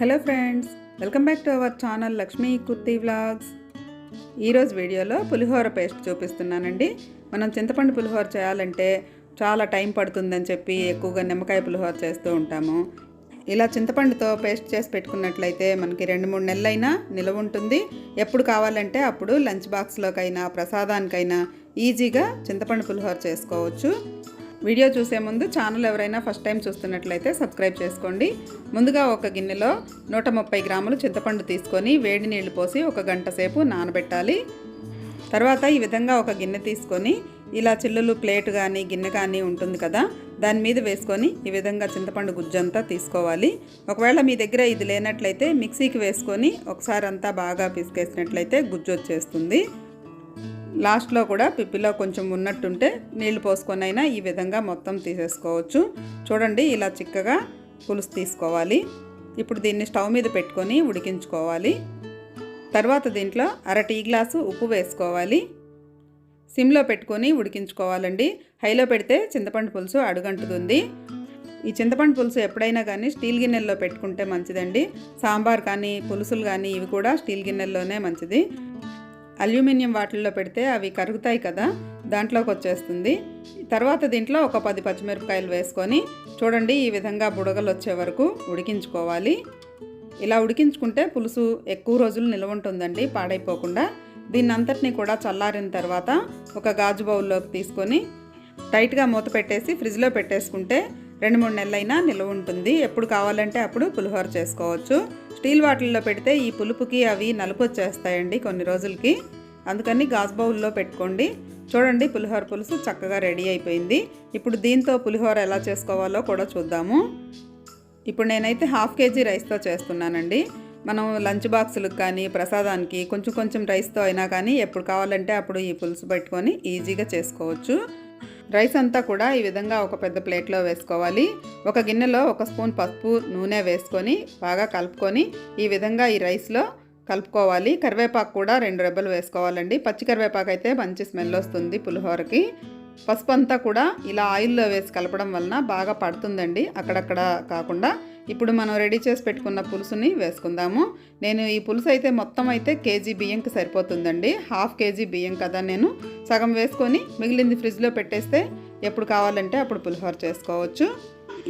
Hello friends welcome back to our channel Lakshmi Kurti vlogs. ఈరోజు వీడియోలో పులిహోర paste చూపిస్తున్నానండి. మనం చింతపండు పులిహోర చేయాలంటే చాలా టైం పడుతుందని చెప్పి ఎక్కువగా నిమ్మకాయ పులిహోర చేస్తూ ఉంటాము. ఇలా చింతపండుతో పేస్ట్ చేసి పెట్టుకున్నట్లయితే మనకి రెండు మూడు నెలలైనా నిలవ ఉంటుంది. ఎప్పుడు కావాలంటే అప్పుడు లంచ్ బాక్స్లోకైనా ప్రసాదానికైనా ఈజీగా చింతపండు పులిహోర చేసుకోవచ్చు. వీడియో చూసే ముందు ఛానల్ ఎవరైనా ఫస్ట్ టైం చూస్తున్నట్లయితే సబ్స్క్రైబ్ చేసుకోండి. ముందుగా ఒక గిన్నెలో నూట ముప్పై గ్రాములు చింతపండు తీసుకొని వేడి నీళ్ళు పోసి ఒక గంట సేపు నానబెట్టాలి. తర్వాత ఈ విధంగా ఒక గిన్నె తీసుకొని ఇలా చిల్లులు ప్లేట్ కానీ గిన్నె కానీ ఉంటుంది కదా దాని మీద వేసుకొని ఈ విధంగా చింతపండు గుజ్జంతా తీసుకోవాలి. ఒకవేళ మీ దగ్గర ఇది లేనట్లయితే మిక్సీకి వేసుకొని ఒకసారి అంతా బాగా పిసికేసినట్లయితే గుజ్జు వచ్చేస్తుంది లాస్ట్లో కూడా పిప్పిలో కొంచెం ఉన్నట్టుంటే నీళ్ళు పోసుకొని అయినా ఈ విధంగా మొత్తం తీసేసుకోవచ్చు. చూడండి ఇలా చిక్కగా పులుసు తీసుకోవాలి. ఇప్పుడు దీన్ని స్టవ్ మీద పెట్టుకొని ఉడికించుకోవాలి. తర్వాత దీంట్లో అర టీ గ్లాసు ఉప్పు వేసుకోవాలి. సిమ్లో పెట్టుకొని ఉడికించుకోవాలండి. హైలో పెడితే చింతపండు పులుసు అడుగంటుతుంది. ఈ చింతపండు పులుసు ఎప్పుడైనా కానీ స్టీల్ గిన్నెల్లో పెట్టుకుంటే మంచిదండి. సాంబార్ కానీ పులుసులు కానీ ఇవి కూడా స్టీల్ గిన్నెల్లోనే మంచిది. అల్యూమినియం వాటిల్లో పెడితే అవి కరుగుతాయి కదా దాంట్లోకి వచ్చేస్తుంది. తర్వాత దీంట్లో ఒక పది పచ్చిమిరపకాయలు వేసుకొని చూడండి ఈ విధంగా బుడగలు వచ్చే వరకు ఉడికించుకోవాలి. ఇలా ఉడికించుకుంటే పులుసు ఎక్కువ రోజులు నిల్వ ఉంటుందండి పాడైపోకుండా. దీన్ని అంతటిని కూడా చల్లారిన తర్వాత ఒక గాజు బౌల్లోకి తీసుకొని టైట్గా మూత పెట్టేసి ఫ్రిడ్జ్లో పెట్టేసుకుంటే రెండు మూడు నెలలైనా నిల్వ ఉంటుంది. ఎప్పుడు కావాలంటే అప్పుడు పులిహోర చేసుకోవచ్చు. స్టీల్ వాటిల్లో పెడితే ఈ పులుపుకి అవి నలుపు వచ్చేస్తాయండి కొన్ని రోజులకి. అందుకని గాజు బౌల్లో పెట్టుకోండి. చూడండి పులిహోర పులుసు చక్కగా రెడీ అయిపోయింది. ఇప్పుడు దీంతో పులిహోర ఎలా చేసుకోవాలో కూడా చూద్దాము. ఇప్పుడు నేనైతే హాఫ్ కేజీ రైస్తో చేస్తున్నానండి. మనం లంచ్ బాక్సులకు కానీ ప్రసాదానికి కొంచెం కొంచెం రైస్తో అయినా కానీ ఎప్పుడు కావాలంటే అప్పుడు ఈ పులుసు పెట్టుకొని ఈజీగా చేసుకోవచ్చు. రైస్ అంతా కూడా ఈ విధంగా ఒక పెద్ద ప్లేట్లో వేసుకోవాలి. ఒక గిన్నెలో ఒక స్పూన్ పసుపు నూనె వేసుకొని బాగా కలుపుకొని ఈ విధంగా ఈ రైస్లో కలుపుకోవాలి. కరివేపాకు కూడా రెండు రెబ్బలు వేసుకోవాలండి. పచ్చి కరివేపాకు అయితే మంచి స్మెల్ వస్తుంది పులిహోరకి. పసుపు అంతా కూడా ఇలా ఆయిల్లో వేసి కలపడం వలన బాగా పడుతుందండి. అక్కడక్కడ కాకుండా ఇప్పుడు మనం రెడీ చేసి పెట్టుకున్న పులుసుని వేసుకుందాము. నేను ఈ పులుసు అయితే మొత్తం అయితే కేజీ బియ్యంకి సరిపోతుందండి. హాఫ్ కేజీ బియ్యం కదా నేను. సగం వేసుకొని మిగిలింది ఫ్రిడ్జ్లో పెట్టేస్తే ఎప్పుడు కావాలంటే అప్పుడు పులిహోర చేసుకోవచ్చు.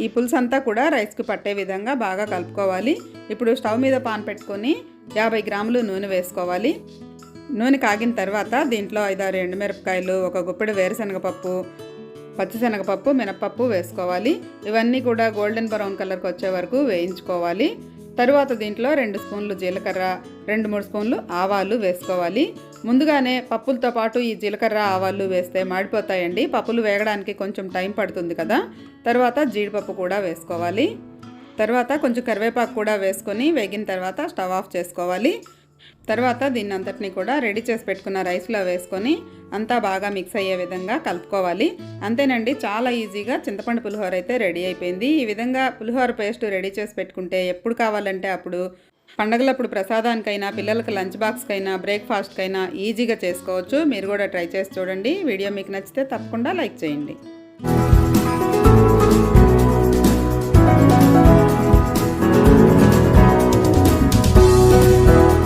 ఈ పులుసు అంతా కూడా రైస్కి పట్టే విధంగా బాగా కలుపుకోవాలి. ఇప్పుడు స్టవ్ మీద పాన్ పెట్టుకొని యాభై గ్రాములు నూనె వేసుకోవాలి. నూనె కాగిన తర్వాత దీంట్లో ఐదారు ఎండుమిరపకాయలు ఒక గుప్పెడు వేరుశనగపప్పు పచ్చిశనగపప్పు మినపప్పు వేసుకోవాలి. ఇవన్నీ కూడా గోల్డెన్ బ్రౌన్ కలర్కి వచ్చే వరకు వేయించుకోవాలి. తరువాత దీంట్లో రెండు స్పూన్లు జీలకర్ర రెండు మూడు స్పూన్లు ఆవాలు వేసుకోవాలి. ముందుగానే పప్పులతో పాటు ఈ జీలకర్ర ఆవాలు వేస్తే మాడిపోతాయండి. పప్పులు వేగడానికి కొంచెం టైం పడుతుంది కదా. తర్వాత జీడిపప్పు కూడా వేసుకోవాలి. తర్వాత కొంచెం కరివేపాకు కూడా వేసుకొని వేగిన తర్వాత స్టవ్ ఆఫ్ చేసుకోవాలి. తర్వాత దీన్ని అంతటిని కూడా రెడీ చేసి పెట్టుకున్న రైస్లో వేసుకొని అంతా బాగా మిక్స్ అయ్యే విధంగా కలుపుకోవాలి. అంతేనండి చాలా ఈజీగా చింతపండు పులిహోర అయితే రెడీ అయిపోయింది. ఈ విధంగా పులిహోర పేస్ట్ రెడీ చేసి పెట్టుకుంటే ఎప్పుడు కావాలంటే అప్పుడు పండగలప్పుడు ప్రసాదానికైనా పిల్లలకు లంచ్ బాక్స్కైనా బ్రేక్ఫాస్ట్కైనా ఈజీగా చేసుకోవచ్చు. మీరు కూడా ట్రై చేసి చూడండి. వీడియో మీకు నచ్చితే తప్పకుండా లైక్ చేయండి.